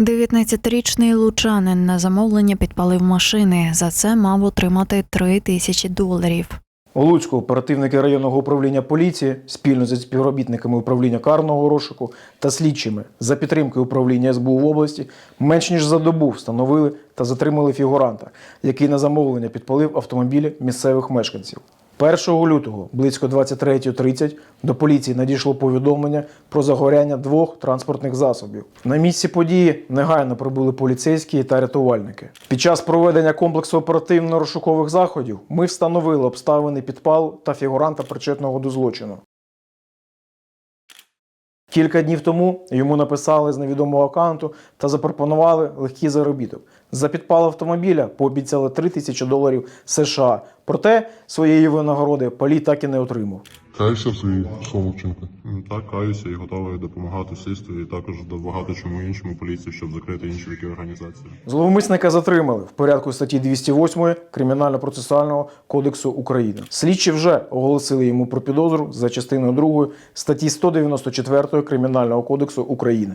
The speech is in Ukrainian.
19-річний лучанин на замовлення підпалив машини. За це мав отримати 3 тисячі доларів. У Луцьку оперативники районного управління поліції спільно зі співробітниками управління карного розшуку та слідчими за підтримкою управління СБУ в області менш ніж за добу встановили та затримали фігуранта, який на замовлення підпалив автомобілі місцевих мешканців. 1 лютого близько 23.30 до поліції надійшло повідомлення про загоряння двох транспортних засобів. На місці події негайно прибули поліцейські та рятувальники. Під час проведення комплексу оперативно-розшукових заходів ми встановили обставини підпалу та фігуранта причетного до злочину. Кілька днів тому йому написали з невідомого аккаунту та запропонували легкий заробіток. За підпал автомобіля пообіцяли 3 тисячі доларів США. Проте своєї винагороди Палій так і не отримав. Каєшся в своїй вчинку? Так, каюся і готовий допомагати слідству, і також багато чому іншому поліції, щоб закрити інші такі організації. Зловмисника затримали в порядку статті 208 Кримінально-процесуального кодексу України. Слідчі вже оголосили йому про підозру за частиною 2 статті 194 Кримінального кодексу України.